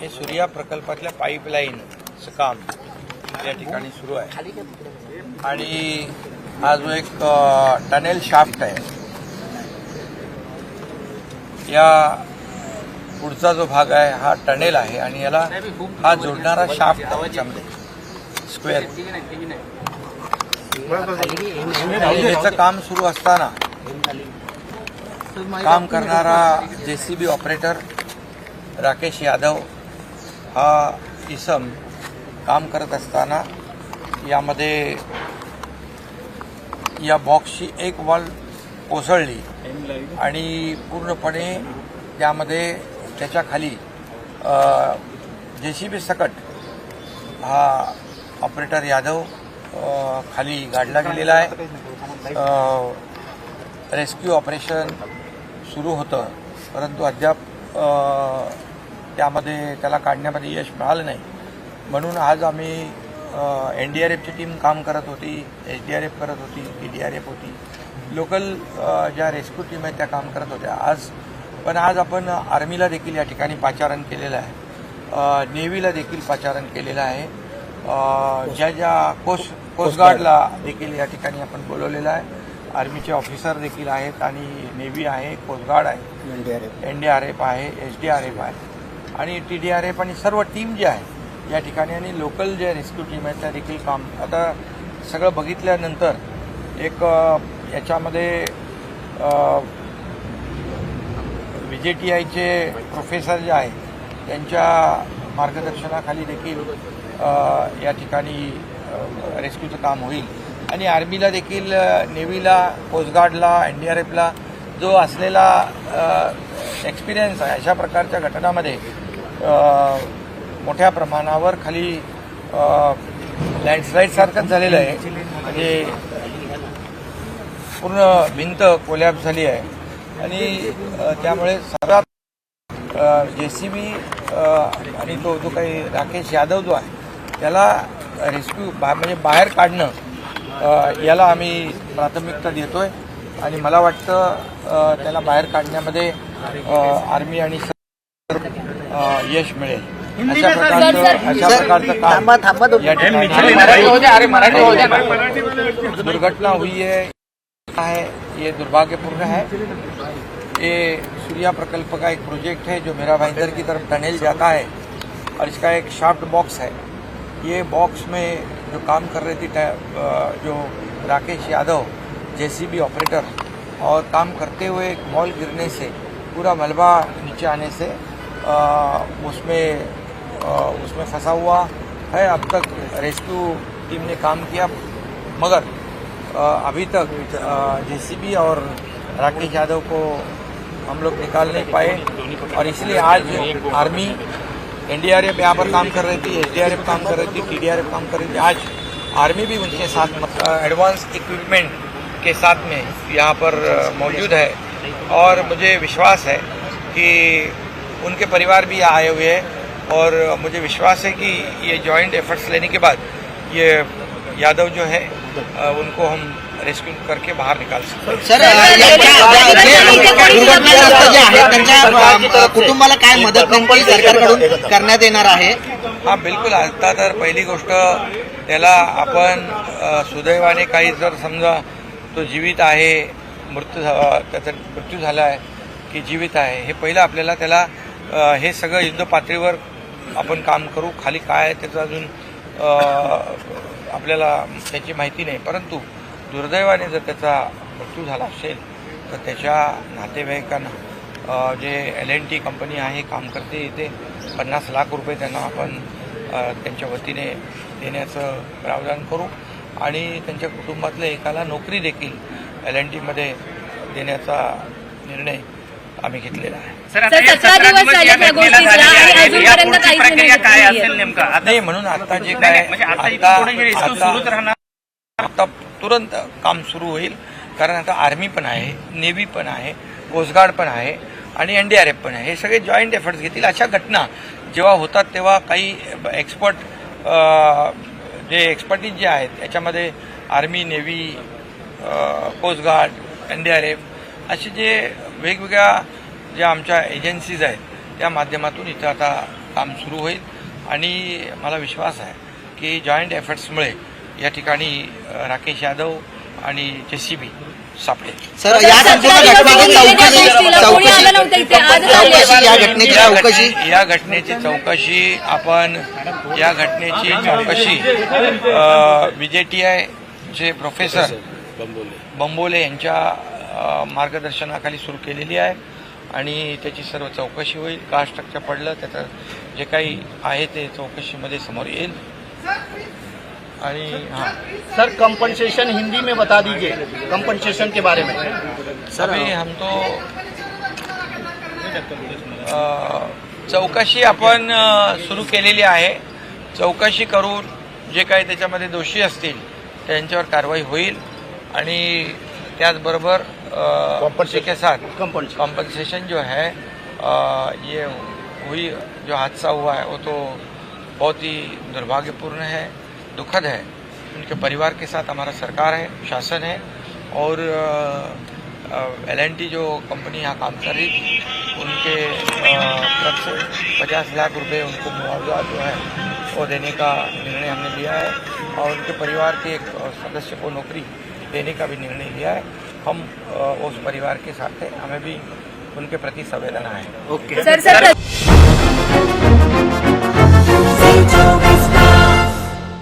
हे सूर्या प्रकल्पातल्या पाईपलाईनचं काम या ठिकाणी सुरू आहे. आणि हा जो एक टनेल शाफ्ट आहे या पुढचा जो भाग आहे हा टनेल आहे आणि याला हा जोडणारा शाफ्ट आहे स्क्वेअर याचं काम सुरू असताना काम करणारा J C B operator Rakesh Yadav हा इसम काम करत असताना यामध्ये या बॉक्सची एक वॉल कोसळली. आणि पूर्णपणे त्यामध्ये त्याच्याखाली जे सी बी सकट हा ऑपरेटर यादव खाली गाडला गेलेला आहे. रेस्क्यू ऑपरेशन सुरू होतं. परंतु अद्याप त्यामध्ये त्याला काढण्यामध्ये यश मिळालं नाही. म्हणून आज आम्ही एन डी आर एफची टीम काम करत होती एच डी आर एफ करत होती पी डी आर एफ होती. लोकल ज्या रेस्क्यू टीम आहेत त्या काम करत होत्या. आज पण आज आपण आर्मीला देखील या ठिकाणी पाचारण केलेलं आहे. नेव्हीला देखील पाचारण केलेलं आहे. ज्या ज्या कोस्ट कोस्टगार्डला देखील या ठिकाणी आपण बोलवलेलं आहे. आर्मीचे ऑफिसर देखील आहेत आणि नेव्ही आहे कोस्टगार्ड आहे. एन डी आर एफ आहे एच डी आर एफ आहे. आणि टी डी आर एफ आणि सर्व टीम जी आहे या ठिकाणी आणि लोकल जे रेस्क्यू टीम आहेत त्या देखील काम आता सगळं बघितल्यानंतर एक याच्यामध्ये व्ही जे टी आयचे प्रोफेसर जे आहे त्यांच्या मार्गदर्शनाखाली देखील या ठिकाणी रेस्क्यूचं काम होईल. आणि आर्मीला देखील नेव्हीला कोस्टगार्डला एन डी आर एफला जो असलेला एक्सपिरियन्स आहे अशा प्रकारच्या घटनामध्ये मोठ्या प्रमाणावर खाली लँडस्लाईड सारखंच झालेलं आहे. म्हणजे पूर्ण भिंत कोलॅप झाली आहे. आणि त्यामुळे सर्वात जे सी बी आणि तो जो काही राकेश यादव जो आहे त्याला रेस्क्यू बा म्हणजे बाहेर काढणं याला आम्ही प्राथमिकता देतो आहे आणि मला वाटतं त्याला बाहेर काढण्यामध्ये आर्मी आणि यश मिळेल अशा प्रकारचं अशा प्रकारचं थांबा थांबा दोन या ठिकाणी दुर्घटना हुई है है ये दुर्भाग्यपूर्ण है। ये सूर्या प्रकल्प का एक प्रोजेक्ट है जो मेरा भाईंदर की तरफ़ टनेल जाता है और इसका एक शाफ्ट बॉक्स है। ये बॉक्स में जो काम कर रही थी जो राकेश यादव जेसीबी ऑपरेटर और काम करते हुए एक मॉल गिरने से पूरा मलबा नीचे आने से उसमें उसमें फंसा हुआ है अब तक। रेस्क्यू टीम ने काम किया, मगर अभी तक जेसीबी और राकेश यादव को हम लोग निकाल नहीं पाए। और इसलिए आज आर्मी एनडीआरएफ यहाँ पर काम कर रही थी, एसडीआरएफ काम कर रही थी, टीडीआरएफ काम कर रही थी। आज आर्मी भी उनके साथ एडवांस इक्विपमेंट के साथ में यहाँ पर मौजूद है। और मुझे विश्वास है कि उनके परिवार भी यहाँ आए हुए हैं और मुझे विश्वास है कि ये जॉइंट एफर्ट्स लेने के बाद ये यादव जो है उनको हम रेस्क्यू करके बाहर निकाल सकते हैं कुटुंबाला काय मदत सरकारकडून करण्यात येणार आहे हा बिलकुल आता तर पहिली गोष्ट त्याला आपण सुदैवाने काही जर समजा तो जीवित आहे मृत्यू झा- त्याचा मृत्यू झाला आहे की जीवित आहे हे पहिलं आपल्याला त्याला हे सगळं युद्ध पातळीवर आपण काम करू. खाली काय आहे त्याचं अजून आपल्याला त्याची माहिती नाही. परंतु दुर्दैवाने जर त्याचा मृत्यू झाला असेल तर त्याच्या नातेवाईकांना J L N T company आहे काम करते इथे पन्नास लाख रुपये त्यांना आपण त्यांच्या वतीने देण्याचं प्रावधान करू. आणि त्यांच्या कुटुंबातल्या एकाला नोकरी देखील एल एन टीमध्ये देण्याचा निर्णय आम्ही घेतलेला आहे. सतरा दिवस झाले त्या गोष्टीला आणि. अजूनपर्यंत काहीच निर्णय नाही म्हणून आता जे काय म्हणजे आता हे तुरंत काम सुरू होईल. कारण आता आर्मी पण आहे नेव्ही पण आहे कोस्टगार्ड पण आहे आणि एन डी आर एफ पण आहे. हे सगळे जॉईंट एफर्ट्स घेतील. अशा घटना जेव्हा होतात तेव्हा काही एक्सपर्ट जे एक्सपर्टीज जे आहेत याच्यामध्ये army navy coastguard N D R F असे जे वेगवेगळ्या ज्या आमच्या एजन्सीज आहेत त्या माध्यमातून इथं आता काम सुरू होईल. आणि मला विश्वास आहे की जॉईंट एफर्ट्समुळे या ठिकाणी राकेश यादव आणि जे सी बी सापडेल. सर या घटनेची चौकशी आपण या घटनेची चौकशी. चे प्रोफेसर बंबोले. यांच्या मार्गदर्शनाखाली सुरू केलेली आहे. आणि त्याची सर्व चौकशी होईल. का स्ट्रक्चर पडलं त्याचं जे काही आहे ते चौकशीमध्ये समोर येईल. आणि हां. सर कंपनसेशन हिंदी में बता दीजिए. कंपनसेशन के बारे में. सर अभी हम तो अ, चौकशी आपण सुरू केलेली आहे. चौकशी करून जे काही त्याच्यामध्ये दोषी असतील त्यांच्यावर कारवाई होईल. आणि त्याचबरोबर उसी के साथ कंपनसेशन कॉम्पनसेशन जो है अ, ये हुई जो हादसा हुआ है वो तो बहुत ही दुर्भाग्यपूर्ण है दुखद है। उनके परिवार के साथ हमारा सरकार है शासन है और एल एन टी जो कंपनी यहाँ काम कर रही थी उनके तरफ़ से पचास लाख रुपए उनको मुआवजा जो है वो देने का निर्णय हमने लिया है और उनके परिवार के एक सदस्य को नौकरी देने का भी निर्णय लिया है। हम उस परिवार के साथ हैं। हमें भी उनके प्रति संवेदना है। Okay sir sir.